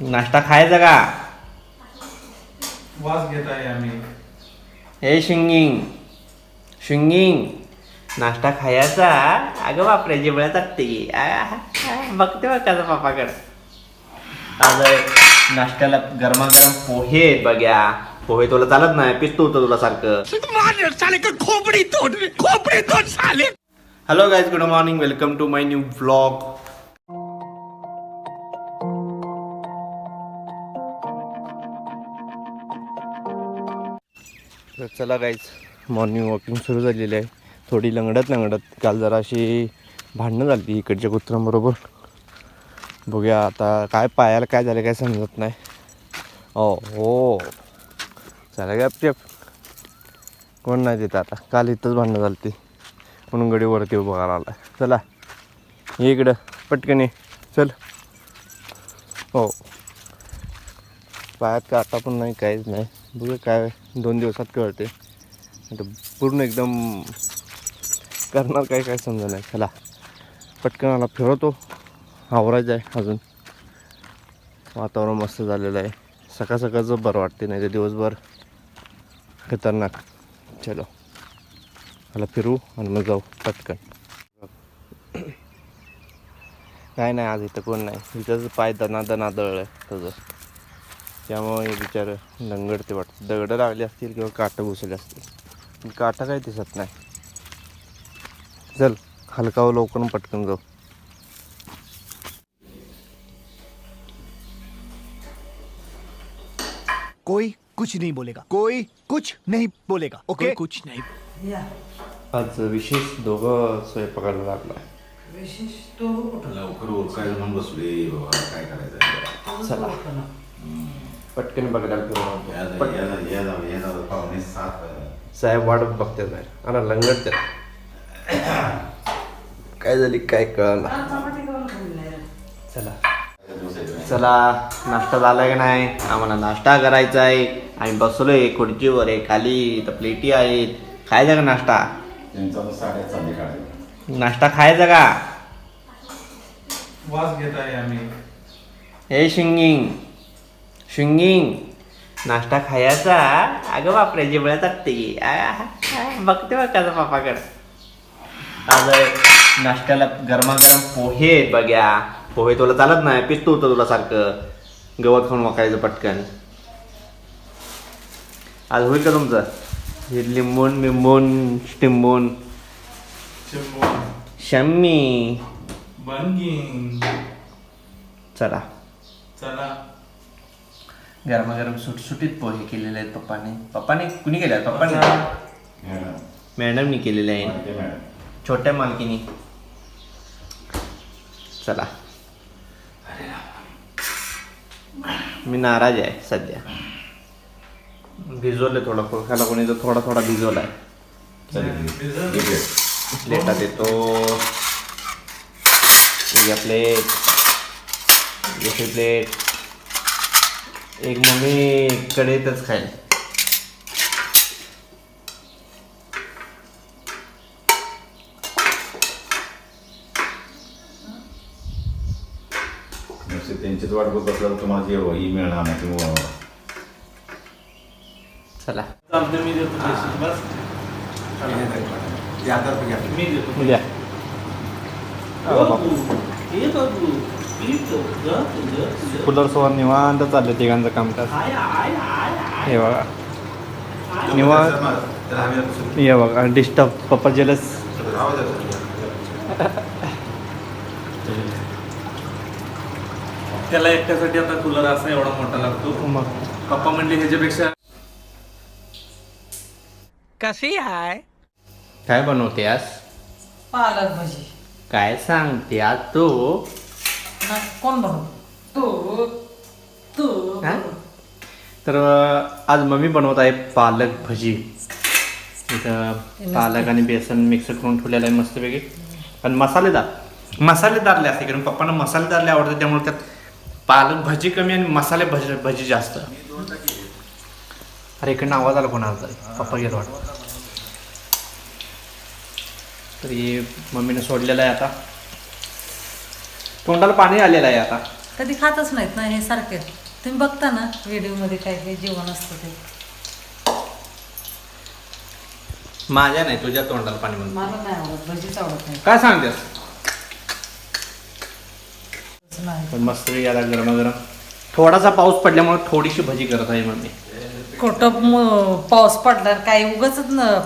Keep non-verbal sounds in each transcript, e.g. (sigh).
नाश्ता खायचा का? वास घेत आहे आम्ही. हे शिंगिंग. शिंगिंग. नाश्ता खायचा? अगं बापरे जिबळ्या टाकते बघते बघ कसं पापाकडं आज नाश्त्याला गरमागरम पोहे बघ्या. पोहे तुला चालत नाही पिस्तू होतं तुला सारखं. Hello guys good morning welcome to my new vlog चला गाईज मॉर्निंग वॉकिंग सुरू झालेली आहे. थोडी लंगडत लंगडत काल जरा अशी भांडणं झाली इकडच्या कुत्र्यांबरोबर. बघूया आता काय पायाला काय झालं काय समजत नाही. ओ हो. चला गप चप कोण नाही तिथं आता. काल इथंच भांडणं झाली ती म्हणून गडी वरती उभं आला चला. इकडं. पटकन ये. चल. हो. पायात काटा पण नाही काहीच नाही. बघूया काय दोन दिवसात कळते. पूर्ण एकदम करणार काय काय समजा नाही. चला पटकन आला फिरवतो. आवरायचं आहे अजून. वातावरण मस्त झालेलं आहे. सकाळ सकाळचं बरं वाटते नाही तर दिवसभर खतरनाक. चलो. मला फिरू आणि मग जाऊ. पटकन. (coughs) काय नाही आज इथं कोण नाही. इथंच पाय दना दना दळ आहे तसं त्यामुळे हे बिचार लंगडते वाटतं दगडं लागली असतील किंवा काटं घुसले असतील. काटा काही दिसत नाही. चल हलकावं लवकर पटकन जाऊ. कोई कुछ नहीं बोलेगा। कोई कुछ नहीं बोलेगा ओके कुछ नाही। आज विशेष दोघं स्वयंपाकाला लागला लवकर उरकायला म्हणून बसले बाबा काय करायचं? चला. पटकन बघायला फिरून. साहेब वाट बघतात बाहेर. अरे लंगडतात काय झाली काय कळलं? चला. चला. नाश्ता झाला की नाही? आम्हाला नाश्ता करायचा आहे. आम्ही बसलोय खुर्चीवर आहे खाली तर प्लेटी आहेत खायचा का नाश्ता? नाश्ता खायचा का? वास घेत आहे आम्ही. हे शिंगिंग. शिंगिंग. नाश्ता खायचा. अगं बापरे जिबळ्या आ, आ, बघते बघ कसं पापाकडं आज नाश्त्याला गरमागरम पोहे बघ्या. पोहे तुला चालत नाही पिस्तू होतं तुला सारखं. गवत खाऊन वाकायचं पटकन. आज होईल का तुमचं? हे लिंबून बिंबून चिमून शम्मी. चला. चला. गरमागरम सुटसुटीत पोहे केलेले आहेत पप्पाने. पप्पाने? कुणी केले आहेत? पप्पाने? मॅडम. मॅडमनी केलेले आहे. छोट्या मालकीनी. चला. मी नाराज आहे सध्या. भिजवले थोडा खाला कोणी तर थोडा थोडा भिजवलाय. प्लेटात येतो. या प्लेट. दुसरी प्लेट. एक मम्मी कढईतच खाईल. त्यांचीच वाट बघत बसल्यावर तुम्हाला जे ही मिळणार नाही किंवा चला. चालतं मी देतो पैसे. बस. मी देतो. कूलर सोबत निवांत चाललं तिघांचं कामकाज. हे बघा. निवांत हे बघा डिस्टर्ब पप्पा जेलस त्याला एकट्यासाठी आता कूलर असा एवढा मोठा लागतो. मग. पप्पा म्हणले ह्याच्यापेक्षा कशी आहे काय बनवते आज पालक भाजी. काय सांगते आज तू? ना कोण बनव तू तू हा? तर आज मम्मी बनवत आहे पालक भजी. इथं पालक आणि बेसन मिक्स करून ठेवलेलं आहे मस्तपैकी. आणि मसालेदार. मसालेदारले असते कारण पप्पांना मसालेदारले आवडते त्यामुळे त्यात पालक भजी कमी आणि मसाले भजी भजी जास्त. अरे इकडनं आवाज आला कोणाला तरी? पप्पा गेलो वाटतं. तर हे मम्मीने सोडलेलं आहे आता. तोंडाला पाणी आलेलं आहे आता. कधी खातच नाहीत ना हे सारखे. तुम्ही बघता ना व्हिडिओमध्ये काय काय जेवण असतं ते. माझ्या नाही तुझ्या तोंडाला पाणी मला नाही आवडत भजीच आवडत नाही. काय सांगतेस? तसं नाही. पण मस्त याला गरमागरम. थोडासा पाऊस पडल्यामुळे थोडीशी भजी करत आहे मम्मी. कुठं म- पाऊस पडला काय उगाच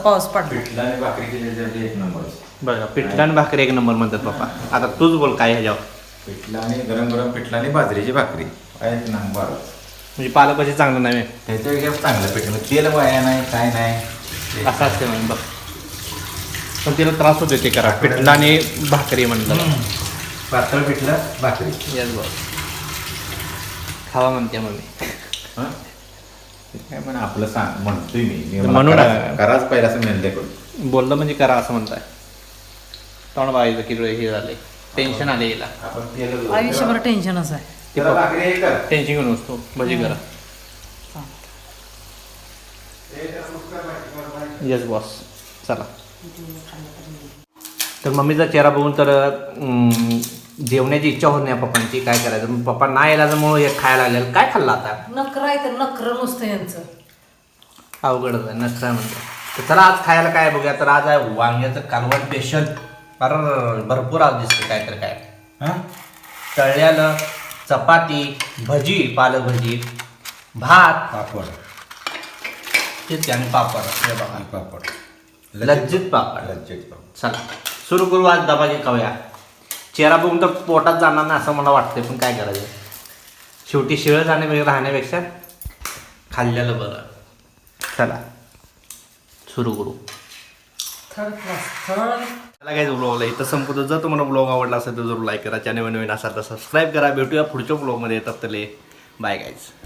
पाऊस पडला. पिठला आणि भाकरी केलेली एक नंबर बघा पिठला आणि भाकरी एक नंबर म्हणतात पप्पा. आता तूच बोल काय ह्याच्यावर. पिठला आणि गरम गरम पिठला आणि बाजरीची भाकरी. एक नंबर? म्हणजे पालक भजी चांगलं नाही त्याच्यापेक्षा चांगलं पिठलं. तेल वाया नाही काय नाही. ते- असं असते म्हणून बघ. पण तिला त्रास होतो ते करा. पिठला आणि भाकरी म्हणलं पातळ पिठलं भाकरी. येस बघ खावा म्हणते मम्मी. हं? ते काय म्हणा आपलं सांग म्हणतोय मी. मी मला म्हणू कराच- नका. कराच पहिला असं मेनले करू बोललं म्हणजे करा असं म्हणताय. तोंड बघायचं की हे झाले टेन्शन आले याला आपण तेल आयुष्यभर टेन्शनच आहे. त्याला भाकरी हे कर. टेन्शन घेऊन असतो भजी करा. येस बॉस चला. तर मम्मीचा चेहरा बघून तर अं, जेवण्याची इच्छा होत नाही पप्पांची. काय करायचं? मग पप्पा नाही आल्यामुळे हे खायला लागेल. काय खाल्लं आता? नकर आहे तर नकर नुसतं यांचं. अवघडच आहे. नसता म्हणतो तर चला आज खायला काय बघूया? तर आज आहे वांग्याचं कालवण स्पेशल अरे भरपूर आज दिसते काय तर काय. हं? तळल्यालं चपाती भजी पालक भजी भात. पापड. तेच आणि पापड. हे बघा. आणि पापड. लज्जित पापड. लज्जित पापड. चला सुरू करू आज दबाजी खाऊया. चेहरा बघून तर पोटात जाणार नाही असं मला वाटतंय पण काय करायचं? शेवटी शिळ जाणे राहण्यापेक्षा खाल्लेलं बरं. चला सुरू करू. थर्ड मला काय ब्लॉगला इथं संपतो जर तुम्हाला ब्लॉग आवडला असेल तर जरूर लाईक करा. चॅनल नवीन असाल तर सबस्क्राईब करा. भेटूया पुढच्या ब्लॉगमध्ये येतात तले बाय गाईज